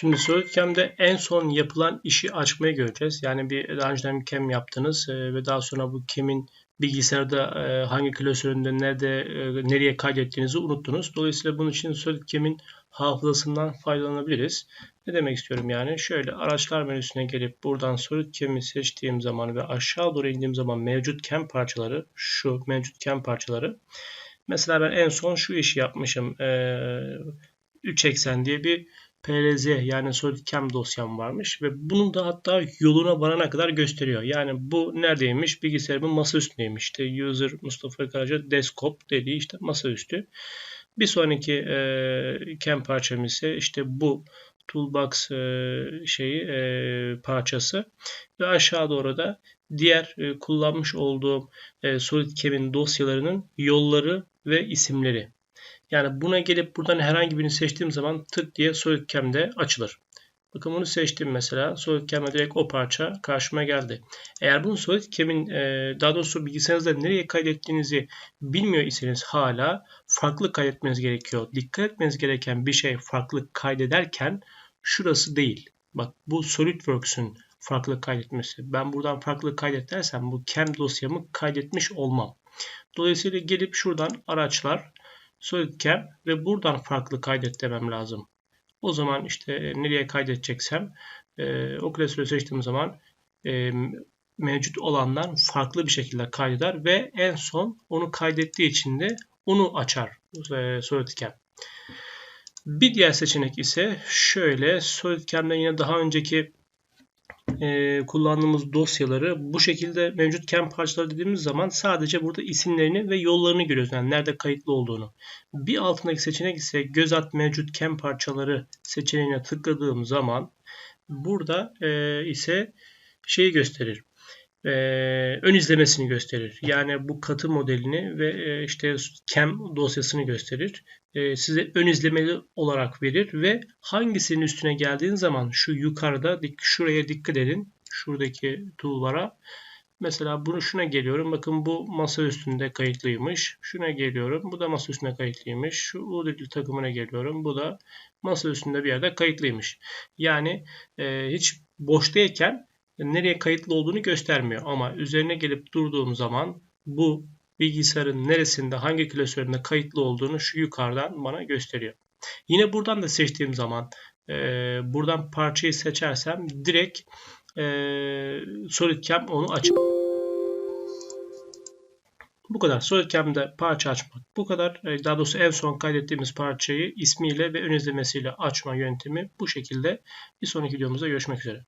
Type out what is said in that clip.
Şimdi SolidCam'de en son yapılan işi açmayı göreceğiz. Yani bir daha önceden bir cam yaptınız e, ve daha sonra bu cam'in bilgisayarda e, hangi klasöründe nerede e, nereye kaydettiğinizi unuttunuz. Dolayısıyla bunun için SolidCam'in hafızasından faydalanabiliriz. Ne demek istiyorum yani? Şöyle araçlar menüsüne gelip buradan SolidCam'i seçtiğim zaman ve aşağı doğru indiğim zaman mevcut cam parçaları, şu mevcut cam parçaları. Mesela ben en son şu işi yapmışım. 3 eksen diye bir PLZ yani SolidCam dosyam varmış ve bunun da hatta yoluna varana kadar gösteriyor. Yani bu neredeymiş? Bilgisayarımın masa üstündeymiş. İşte user Mustafa Karaca desktop dediği işte masaüstü. Bir sonraki e, cam parçam ise işte bu toolbox e, şeyi e, parçası ve aşağı doğru da diğer e, kullanmış olduğum e, SolidCam'in dosyalarının yolları ve isimleri. Yani buna gelip buradan herhangi birini seçtiğim zaman tık diye SolidCam'de açılır. Bakın bunu seçtim mesela. SolidCam'e direkt o parça karşıma geldi. Eğer bunu SolidCam'in e, daha doğrusu bilgisayarınızda nereye kaydettiğinizi bilmiyor iseniz hala farklı kaydetmeniz gerekiyor. Dikkat etmeniz gereken bir şey farklı kaydederken şurası değil. Bak bu SolidWorks'ün farklı kaydetmesi. Ben buradan farklı kaydet dersem bu cam dosyamı kaydetmiş olmam. Dolayısıyla gelip şuradan araçlar SolidCam ve buradan farklı kaydet demem lazım. O zaman işte nereye kaydedeceksem e, o klasörü seçtiğim zaman e, mevcut olandan farklı bir şekilde kaydeder ve en son onu kaydettiği için de onu açar e, SolidCam. Bir diğer seçenek ise şöyle SolidCam'den yine daha önceki e, kullandığımız dosyaları bu şekilde mevcut cam parçaları dediğimiz zaman sadece burada isimlerini ve yollarını görüyoruz. Yani nerede kayıtlı olduğunu. Bir altındaki seçenek ise göz at mevcut cam parçaları seçeneğine tıkladığım zaman burada e, ise şeyi gösterir. E, ön izlemesini gösterir. Yani bu katı modelini ve e, işte cam dosyasını gösterir. E, size ön izlemeli olarak verir ve hangisinin üstüne geldiğin zaman şu yukarıda şuraya dikkat edin. Şuradaki toolbar'a. Mesela bunu şuna geliyorum. Bakın bu masa üstünde kayıtlıymış. Şuna geliyorum. Bu da masa üstünde kayıtlıymış. Şu UDL takımına geliyorum. Bu da masa üstünde bir yerde kayıtlıymış. Yani e, hiç boştayken nereye kayıtlı olduğunu göstermiyor. Ama üzerine gelip durduğum zaman bu bilgisayarın neresinde hangi klasöründe kayıtlı olduğunu şu yukarıdan bana gösteriyor. Yine buradan da seçtiğim zaman e, buradan parçayı seçersem direkt e, SolidCam onu açıp bu kadar. SolidCam'de parça açmak bu kadar. E, daha doğrusu en son kaydettiğimiz parçayı ismiyle ve ön izlemesiyle açma yöntemi bu şekilde. Bir sonraki videomuzda görüşmek üzere.